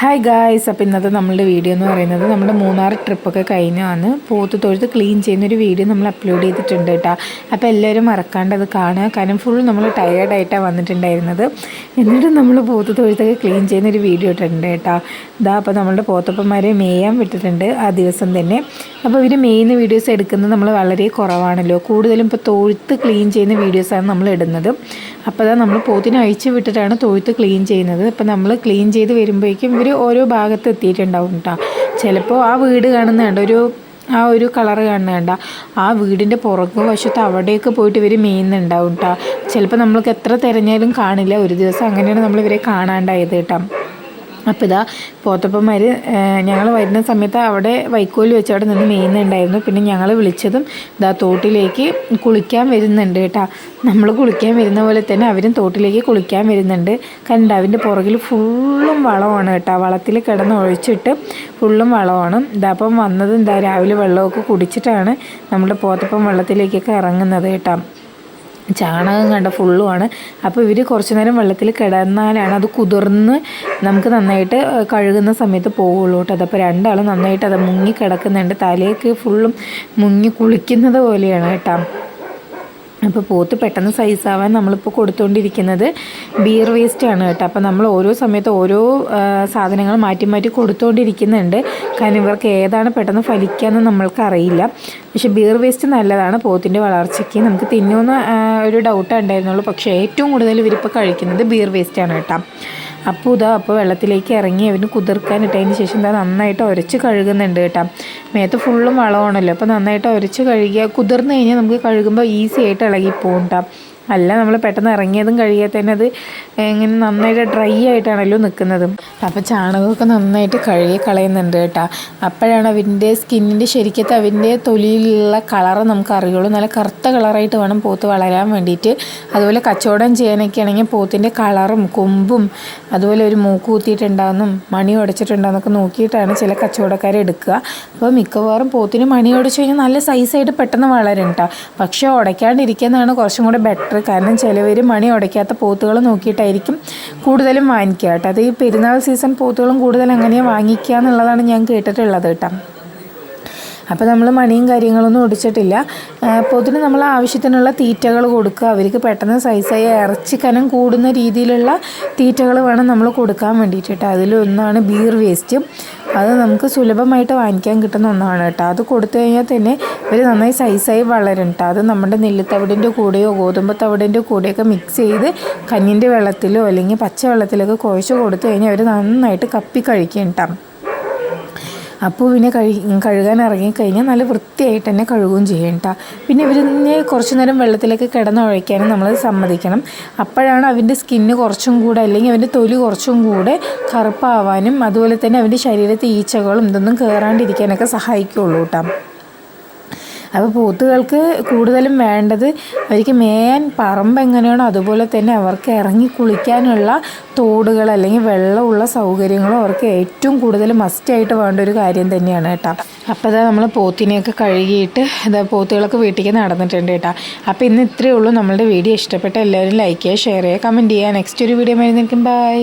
Hi guys അപ്പോൾ ഇന്നത്തെ നമ്മളുടെ വീഡിയോ എന്ന് പറയുന്നത് നമ്മുടെ മൂന്നാർ ട്രിപ്പൊക്കെ കഴിഞ്ഞാണ്. പോത്ത് തൊഴുത്ത് ക്ലീൻ ചെയ്യുന്നൊരു വീഡിയോ നമ്മൾ അപ്ലോഡ് ചെയ്തിട്ടുണ്ട് കേട്ടോ അപ്പോൾ എല്ലാവരും മറക്കാണ്ട് അത് കാണുക. കാരണം ഫുൾ നമ്മൾ ടയേർഡായിട്ടാണ് വന്നിട്ടുണ്ടായിരുന്നത്. എന്നിട്ട് നമ്മൾ പോത്ത് തൊഴുത്തൊക്കെ ക്ലീൻ ചെയ്യുന്നൊരു വീഡിയോ ഇട്ടിട്ടുണ്ട് കേട്ടോ ഇതാ അപ്പോൾ നമ്മളുടെ പോത്തപ്പന്മാരെ മേയാൻ വിട്ടിട്ടുണ്ട് ആ ദിവസം തന്നെ. അപ്പോൾ ഇവർ മെയിൻ വീഡിയോസ് എടുക്കുന്നത് നമ്മൾ വളരെ കുറവാണല്ലോ. കൂടുതലും ഇപ്പോൾ തൊഴുത്ത് ക്ലീൻ ചെയ്യുന്ന വീഡിയോസാണ് നമ്മൾ ഇടുന്നത്. അപ്പോൾ അതാ നമ്മൾ പോത്തിനെ അഴിച്ചു വിട്ടിട്ടാണ് തൊഴുത്ത് ക്ലീൻ ചെയ്യുന്നത്. അപ്പോൾ നമ്മൾ ക്ലീൻ ചെയ്ത് വരുമ്പോഴേക്കും ഇവർ ഓരോ ഭാഗത്ത് എത്തിയിട്ടുണ്ടാവും കേട്ടോ ചിലപ്പോൾ ആ വീട് കാണുന്നുണ്ട് ഒരു ആ ഒരു കളറ് കാണുന്നുണ്ട ആ വീടിന്റെ പുറകു വശത്ത് അവിടെയൊക്കെ പോയിട്ട് ഇവർ മേയുന്നുണ്ടാവും കേട്ടോ ചിലപ്പോൾ നമ്മൾക്ക് എത്ര തിരഞ്ഞാലും കാണില്ല. ഒരു ദിവസം അങ്ങനെയാണ് നമ്മൾ ഇവരെ കാണാണ്ടായത് കേട്ടോ അപ്പോൾ ഇതാ പോത്തപ്പന്മാർ ഞങ്ങൾ വരുന്ന സമയത്ത് അവിടെ വൈക്കോൽ വെച്ച് അവിടെ നിന്ന് മെയ്യുന്നുണ്ടായിരുന്നു പിന്നെ ഞങ്ങൾ വിളിച്ചതും ഇതാ തോട്ടിലേക്ക് കുളിക്കാൻ വരുന്നുണ്ട് കേട്ടോ. നമ്മൾ കുളിക്കാൻ വരുന്ന പോലെ തന്നെ അവരും തോട്ടിലേക്ക് കുളിക്കാൻ വരുന്നുണ്ട്. കണ്ട അവന്റെ പുറകിൽ ഫുള്ളും വളമാണ് കേട്ടോ. വളത്തിൽ കിടന്ന് ഒഴിച്ചിട്ട് ഫുള്ളും വളമാണ്. ഇതാ അപ്പം വന്നത് എന്താ രാവിലെ വെള്ളമൊക്കെ കുടിച്ചിട്ടാണ് നമ്മുടെ പോത്തപ്പം വെള്ളത്തിലേക്കൊക്കെ ഇറങ്ങുന്നത് കേട്ടോ. ചാണകം കണ്ട ഫുള്ളുമാണ്. അപ്പോൾ ഇവർ കുറച്ച് നേരം വെള്ളത്തിൽ കിടന്നാലാണ് അത് കുതിർന്ന് നമുക്ക് നന്നായിട്ട് കഴുകുന്ന സമയത്ത് പോവുള്ളൂ കേട്ടോ. അതപ്പോൾ രണ്ടാളും നന്നായിട്ട് അത് മുങ്ങി കിടക്കുന്നുണ്ട്. തലയൊക്കെ ഫുള്ളും മുങ്ങി കുളിക്കുന്നത് പോലെയാണ് കേട്ടോ. അപ്പോൾ പോത്ത് പെട്ടെന്ന് സൈസാവാൻ നമ്മളിപ്പോൾ കൊടുത്തുകൊണ്ടിരിക്കുന്നത് ബിയർ വേസ്റ്റാണ് കേട്ടോ. അപ്പോൾ നമ്മൾ ഓരോ സമയത്ത് ഓരോ സാധനങ്ങൾ മാറ്റി മാറ്റി കൊടുത്തുകൊണ്ടിരിക്കുന്നുണ്ട് കാരണം ഇവർക്ക് ഏതാണ് പെട്ടെന്ന് ഫലിക്കാമെന്ന് നമ്മൾക്ക് അറിയില്ല പക്ഷേ ബിയർ വേസ്റ്റ് നല്ലതാണ്. പോത്തിന്റെ വളർച്ചയ്ക്ക് നമുക്ക് തിന്നുമെന്ന് ഒരു ഡൗട്ടേ ഉണ്ടായിരുന്നുള്ളൂ. പക്ഷേ ഏറ്റവും കൂടുതൽ ഇവരിപ്പോൾ കഴിക്കുന്നത് ബിയർ വേസ്റ്റാണ് കേട്ടോ. അപ്പോൾ ഇതാ അപ്പോൾ വെള്ളത്തിലേക്ക് ഇറങ്ങി അവന് കുതിർക്കാൻ ഇട്ടതിന് ശേഷം ഇതാ നന്നായിട്ട് ഉരച്ച് കഴുകുന്നുണ്ട് കേട്ടോ. മേത്ത് ഫുള്ളും വളമാണല്ലോ. അപ്പോൾ നന്നായിട്ട് ഉരച്ച് കഴുകിയാൽ കുതിർന്ന് കഴിഞ്ഞാൽ നമുക്ക് കഴുകുമ്പോൾ ഈസി ആയിട്ട് ഇളകി പോകും കേട്ടോ. അല്ല നമ്മൾ പെട്ടെന്ന് ഇറങ്ങിയതും കഴിയാതെ തന്നെ അത് ഇങ്ങനെ നന്നായിട്ട് ഡ്രൈ ആയിട്ടാണല്ലോ നിൽക്കുന്നത്. അപ്പോൾ ചാണകമൊക്കെ നന്നായിട്ട് കഴുകി കളയുന്നുണ്ട് കേട്ടോ. അപ്പോഴാണ് അവന്റെ സ്കിന്നിന്റെ ശരിക്കത്തെ അവന്റെ തൊലിയിലുള്ള കളറ് നമുക്ക് അറിയുള്ളൂ. നല്ല കറുത്ത കളറായിട്ട് വേണം പോത്ത് വളരാൻ വേണ്ടിയിട്ട്. അതുപോലെ കച്ചവടം ചെയ്യാനൊക്കെ ആണെങ്കിൽ പോത്തിന്റെ കളറും കൊമ്പും അതുപോലെ ഒരു മൂക്ക് കുത്തിയിട്ടുണ്ടാകുന്നും മണി ഉടച്ചിട്ടുണ്ടാകുന്നൊക്കെ നോക്കിയിട്ടാണ് ചില കച്ചവടക്കാർ എടുക്കുക. അപ്പോൾ മിക്കവാറും പോത്തിന് മണി ഉടച്ചു കഴിഞ്ഞാൽ നല്ല സൈസായിട്ട് പെട്ടെന്ന് വളരും കേട്ടോ. പക്ഷേ ഉടയ്ക്കാണ്ടിരിക്കുന്നതാണ് കുറച്ചും കൂടെ ബെറ്റർ കാരണം ചിലവർ മണി ഉടയ്ക്കാത്ത പോത്തുകൾ നോക്കിയിട്ടായിരിക്കും കൂടുതലും വാങ്ങിക്കുക കേട്ടോ. അത് ഈ പെരുന്നാൾ സീസൺ പോത്തുകളും കൂടുതൽ അങ്ങനെ വാങ്ങിക്കുക എന്നുള്ളതാണ് ഞാൻ കേട്ടിട്ടുള്ളത് കേട്ടോ. അപ്പോൾ നമ്മൾ മണിയും കാര്യങ്ങളൊന്നും ഒടിച്ചിട്ടില്ല. പൊതുവിന് നമ്മൾ ആവശ്യത്തിനുള്ള തീറ്റകൾ കൊടുക്കുക. അവർക്ക് പെട്ടെന്ന് സൈസായി ഇറച്ചി കനം കൂടുന്ന രീതിയിലുള്ള തീറ്റകൾ വേണം നമ്മൾ കൊടുക്കാൻ വേണ്ടിയിട്ട് കേട്ടോ അതിലൊന്നാണ് ബീർ വേസ്റ്റ് അത് നമുക്ക് സുലഭമായിട്ട് വാങ്ങിക്കാൻ കിട്ടുന്ന ഒന്നാണ് കേട്ടോ അത് കൊടുത്തു കഴിഞ്ഞാൽ തന്നെ ഇവർ നന്നായി സൈസായി വളരും കേട്ടോ അത് നമ്മുടെ നെല്ലിത്തവിടിന്റെ കൂടെയോ ഗോതമ്പ് തവിടിന്റെ കൂടെയൊക്കെ മിക്സ് ചെയ്ത് കഞ്ഞിന്റെ വെള്ളത്തിലോ അല്ലെങ്കിൽ പച്ച വെള്ളത്തിലൊക്കെ കുഴച്ച് കൊടുത്തു കഴിഞ്ഞാൽ അവർ നന്നായിട്ട് കപ്പി കഴിക്കും കേട്ടോ അപ്പോൾ പിന്നെ കഴി കഴുകാൻ ഇറങ്ങിക്കഴിഞ്ഞാൽ നല്ല വൃത്തിയായിട്ട് തന്നെ കഴുകുകയും ചെയ്യും കേട്ടോ പിന്നെ ഇവരിനെ കുറച്ച് നേരം വെള്ളത്തിലേക്ക് കിടന്നുഴയ്ക്കാനും നമ്മൾ സമ്മതിക്കണം. അപ്പോഴാണ് അവന്റെ സ്കിന്ന് കുറച്ചും കൂടെ അല്ലെങ്കിൽ അവന്റെ തൊലി കുറച്ചും കൂടെ കറുപ്പാവാനും അതുപോലെ തന്നെ അവന്റെ ശരീരത്തെ ഈച്ചകളും ഇതൊന്നും കയറാണ്ടിരിക്കാനൊക്കെ സഹായിക്കുള്ളൂ കേട്ടോ അപ്പോൾ പോത്തുകൾക്ക് കൂടുതലും വേണ്ടത് അവർക്ക് മേയാൻ പറമ്പ് എങ്ങനെയാണോ അതുപോലെ തന്നെ അവർക്ക് ഇറങ്ങി കുളിക്കാനുള്ള തോടുകൾ അല്ലെങ്കിൽ വെള്ളമുള്ള സൗകര്യങ്ങളും അവർക്ക് ഏറ്റവും കൂടുതൽ മസ്റ്റായിട്ട് വേണ്ട ഒരു കാര്യം തന്നെയാണ് കേട്ടോ. അപ്പോൾ അതാ നമ്മൾ പോത്തിനെയൊക്കെ കഴുകിയിട്ട് അതാ പോത്തുകളൊക്കെ വീട്ടിലേക്ക് നടന്നിട്ടുണ്ട് കേട്ടോ. അപ്പോൾ ഇന്ന് ഇത്രയേ ഉള്ളൂ. നമ്മളുടെ വീഡിയോ ഇഷ്ടപ്പെട്ട എല്ലാവരും ലൈക്ക് ചെയ്യുക ഷെയർ ചെയ്യുക കമന്റ് ചെയ്യുക. നെക്സ്റ്റ് ഒരു വീഡിയോ വരുന്നേക്കും ബൈ